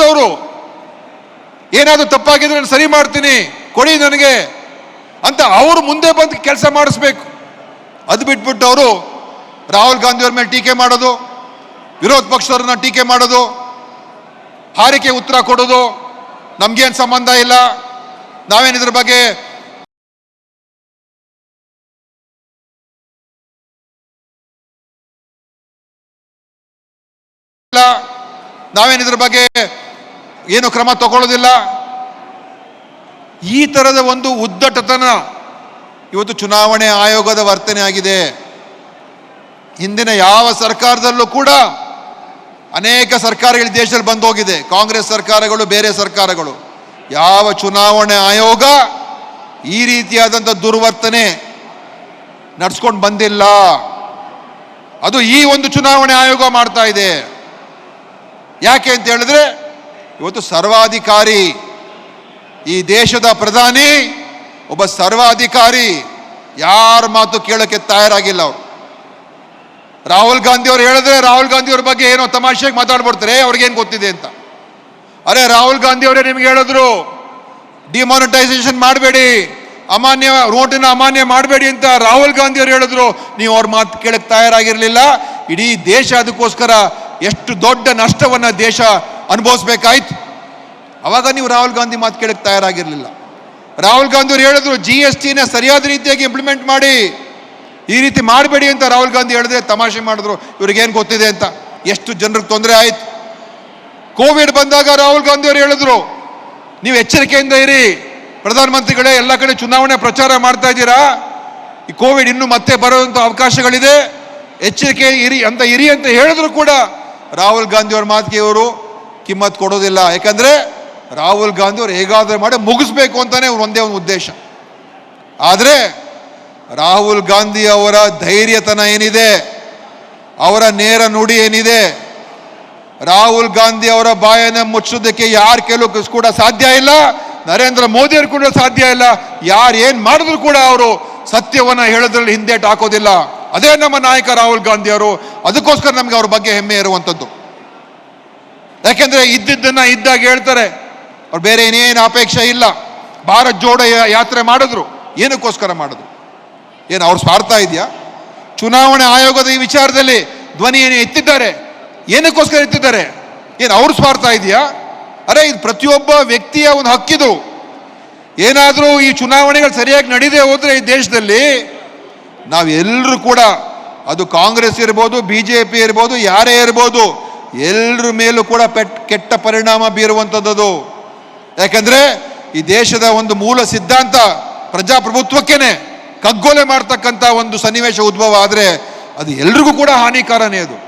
ಅವರು ಏನಾದರೂ ತಪ್ಪಾಗಿದ್ರೆ ನಾನು ಸರಿ ಮಾಡ್ತೀನಿ, ಕೊಡಿ ನನಗೆ ಅಂತ ಅವರು ಮುಂದೆ ಬಂದು ಕೆಲಸ ಮಾಡಿಸ್ಬೇಕು. ಅದು ಬಿಟ್ಬಿಟ್ಟು ಅವರು ರಾಹುಲ್ ಗಾಂಧಿ ಮೇಲೆ ಟೀಕೆ ಮಾಡೋದು, ವಿರೋಧ ಪಕ್ಷದವ್ರನ್ನ ಟೀಕೆ ಮಾಡೋದು, ಹಾರಿಕೆ ಉತ್ತರ ಕೊಡೋದು, ನಮ್ಗೇನು ಸಂಬಂಧ ಇಲ್ಲ ನಾವೇನು ಇದ್ರ ಬಗ್ಗೆ ಇಲ್ಲ ನಾವೇನ್ ಬಗ್ಗೆ ಏನು ಕ್ರಮ ತಗೊಳ್ಳೋದಿಲ್ಲ. ಈ ತರದ ಒಂದು ಉದ್ದಟತನ ಇವತ್ತು ಚುನಾವಣೆ ಆಯೋಗದ ವರ್ತನೆ ಆಗಿದೆ. ಹಿಂದಿನ ಯಾವ ಸರ್ಕಾರದಲ್ಲೂ ಕೂಡ ಅನೇಕ ಸರ್ಕಾರಗಳು ದೇಶದಲ್ಲಿ ಬಂದು ಹೋಗಿದೆ ಕಾಂಗ್ರೆಸ್ ಸರ್ಕಾರಗಳು, ಬೇರೆ ಸರ್ಕಾರಗಳು. ಯಾವ ಚುನಾವಣೆ ಆಯೋಗ ಈ ರೀತಿಯಾದಂಥ ದುರ್ವರ್ತನೆ ನಡ್ಸ್ಕೊಂಡು ಬಂದಿಲ್ಲ. ಅದು ಈ ಒಂದು ಚುನಾವಣೆ ಆಯೋಗ ಮಾಡ್ತಾ ಇದೆ. ಯಾಕೆ ಅಂತ ಹೇಳಿದ್ರೆ ಇವತ್ತು ಸರ್ವಾಧಿಕಾರಿ ಈ ದೇಶದ ಪ್ರಧಾನಿ, ಒಬ್ಬ ಸರ್ವಾಧಿಕಾರಿ, ಯಾರ ಮಾತು ಕೇಳೋಕ್ಕೆ ತಯಾರಾಗಿಲ್ಲ ಅವರು. ರಾಹುಲ್ ಗಾಂಧಿ ಅವ್ರು ಹೇಳಿದ್ರೆ ರಾಹುಲ್ ಗಾಂಧಿ ಅವ್ರ ಬಗ್ಗೆ ಏನೋ ತಮಾಷೆಗೆ ಮಾತಾಡ್ಬಿಡ್ತಾರೆ ಅವ್ರಿಗೇನು ಗೊತ್ತಿದೆ ಅಂತ. ಅರೆ, ರಾಹುಲ್ ಗಾಂಧಿ ಅವರೇ ನಿಮ್ಗೆ ಹೇಳಿದ್ರು ಡಿಮಾನಿಟೈಸೇಷನ್ ಮಾಡಬೇಡಿ, ಅಮಾನ್ಯ ನೋಟಿನ ಅಮಾನ್ಯ ಮಾಡಬೇಡಿ ಅಂತ ರಾಹುಲ್ ಗಾಂಧಿ ಅವರು ಹೇಳಿದ್ರು. ನೀವು ಅವ್ರ ಮಾತು ಕೇಳಕ್ಕೆ ತಯಾರಾಗಿರಲಿಲ್ಲ. ಇಡೀ ದೇಶ ಅದಕ್ಕೋಸ್ಕರ ಎಷ್ಟು ದೊಡ್ಡ ನಷ್ಟವನ್ನು ದೇಶ ಅನುಭವಿಸ್ಬೇಕಾಯ್ತು. ಅವಾಗ ನೀವು ರಾಹುಲ್ ಗಾಂಧಿ ಮಾತು ಕೇಳಕ್ಕೆ ತಯಾರಾಗಿರಲಿಲ್ಲ. ರಾಹುಲ್ ಗಾಂಧಿ ಅವರು ಹೇಳಿದ್ರು ಜಿ ಎಸ್ ಟಿನ ಸರಿಯಾದ ರೀತಿಯಾಗಿ ಇಂಪ್ಲಿಮೆಂಟ್ ಮಾಡಿ, ಈ ರೀತಿ ಮಾಡಬೇಡಿ ಅಂತ ರಾಹುಲ್ ಗಾಂಧಿ ಹೇಳಿದ್ರೆ ತಮಾಷೆ ಮಾಡಿದ್ರು. ಇವ್ರಿಗೇನು ಗೊತ್ತಿದೆ ಅಂತ. ಎಷ್ಟು ಜನರಿಗೆ ತೊಂದರೆ ಆಯ್ತು. ಕೋವಿಡ್ ಬಂದಾಗ ರಾಹುಲ್ ಗಾಂಧಿ ಅವರು ಹೇಳಿದ್ರು, ನೀವು ಎಚ್ಚರಿಕೆಯಿಂದ ಇರಿ. ಪ್ರಧಾನಮಂತ್ರಿಗಳೇ, ಎಲ್ಲ ಕಡೆ ಚುನಾವಣೆ ಪ್ರಚಾರ ಮಾಡ್ತಾ ಇದ್ದೀರಾ? ಈ ಕೋವಿಡ್ ಇನ್ನೂ ಮತ್ತೆ ಬರುವಂತ ಅವಕಾಶಗಳಿದೆ. ಎಚ್ಚರಿಕೆ ಇರಿ ಅಂತ ಇರಿ ಅಂತ ಹೇಳಿದ್ರು ಕೂಡ ರಾಹುಲ್ ಗಾಂಧಿ ಅವ್ರ ಮಾತಿಗೆ ಇವರು. ಕಿಮ್ಮತ್ ಕೊಡೋದಿಲ್ಲ. ಯಾಕಂದರೆ ರಾಹುಲ್ ಗಾಂಧಿ ಅವರು ಹೇಗಾದರೂ ಮಾಡಿ ಮುಗಿಸ್ಬೇಕು ಅಂತಾನೆ ಅವ್ರು ಒಂದೇ ಒಂದು ಉದ್ದೇಶ. ಆದರೆ ರಾಹುಲ್ ಗಾಂಧಿ ಅವರ ಧೈರ್ಯತನ ಏನಿದೆ? ಅವರ ನೇರ ನುಡಿ ಏನಿದೆ? ರಾಹುಲ್ ಗಾಂಧಿ ಅವರ ಬಾಯನ ಮುಚ್ಚೋದಕ್ಕೆ ಯಾರು ಕೆಲವು ಕೂಡ ಸಾಧ್ಯ ಇಲ್ಲ. ನರೇಂದ್ರ ಮೋದಿ ಅವರು ಕೂಡ ಸಾಧ್ಯ ಇಲ್ಲ. ಯಾರು ಏನು ಮಾಡಿದ್ರು ಕೂಡ ಅವರು ಸತ್ಯವನ್ನ ಹೇಳೋದ್ರಲ್ಲಿ ಹಿಂದೇಟ್ ಹಾಕೋದಿಲ್ಲ. ಅದೇ ನಮ್ಮ ನಾಯಕ ರಾಹುಲ್ ಗಾಂಧಿ ಅವರು. ಅದಕ್ಕೋಸ್ಕರ ನಮಗೆ ಅವ್ರ ಬಗ್ಗೆ ಹೆಮ್ಮೆ ಇರುವಂಥದ್ದು. ಯಾಕೆಂದ್ರೆ ಇದ್ದಿದ್ದನ್ನ ಇದ್ದಾಗ ಹೇಳ್ತಾರೆ, ಅವ್ರು ಬೇರೆ ಏನೇನು ಅಪೇಕ್ಷೆ ಇಲ್ಲ. ಭಾರತ್ ಜೋಡ ಯಾತ್ರೆ ಮಾಡಿದ್ರು, ಏನಕ್ಕೋಸ್ಕರ ಮಾಡಿದ್ರು? ಏನು ಅವ್ರ ಸ್ವಾರ್ಥ ಇದೆಯಾ? ಚುನಾವಣೆ ಆಯೋಗದ ಈ ವಿಚಾರದಲ್ಲಿ ಧ್ವನಿ ಏನು ಎತ್ತಿದ್ದಾರೆ, ಏನಕ್ಕೋಸ್ಕರ ಎತ್ತಿದ್ದಾರೆ? ಏನು ಅವ್ರ ಸ್ವಾರ್ಥ ಇದೆಯಾ? ಅರೆ, ಇದು ಪ್ರತಿಯೊಬ್ಬ ವ್ಯಕ್ತಿಯ ಒಂದು ಹಕ್ಕಿದು. ಏನಾದರೂ ಈ ಚುನಾವಣೆಗಳು ಸರಿಯಾಗಿ ನಡೀದೆ ಹೋದರೆ ಈ ದೇಶದಲ್ಲಿ ನಾವೆಲ್ಲರೂ ಕೂಡ, ಅದು ಕಾಂಗ್ರೆಸ್ ಇರ್ಬೋದು ಬಿ ಜೆ ಪಿ ಇರ್ಬೋದು, ಯಾರೇ ಇರ್ಬೋದು ಎಲ್ಲರ ಮೇಲೂ ಕೂಡ ಪೆಟ್, ಕೆಟ್ಟ ಪರಿಣಾಮ ಬೀರುವಂಥದ್ದು ಯಾಕಂದ್ರೆ ಈ ದೇಶದ ಒಂದು ಮೂಲ ಸಿದ್ಧಾಂತ ಪ್ರಜಾಪ್ರಭುತ್ವಕ್ಕೇನೆ. ಕಗ್ಗೊಲೆ ಮಾಡ್ತಕ್ಕಂಥ ಒಂದು ಸನ್ನಿವೇಶ ಉದ್ಭವ ಆದರೆ ಅದು ಎಲ್ರಿಗೂ ಕೂಡ ಹಾನಿಕಾರನೇ ಅದು.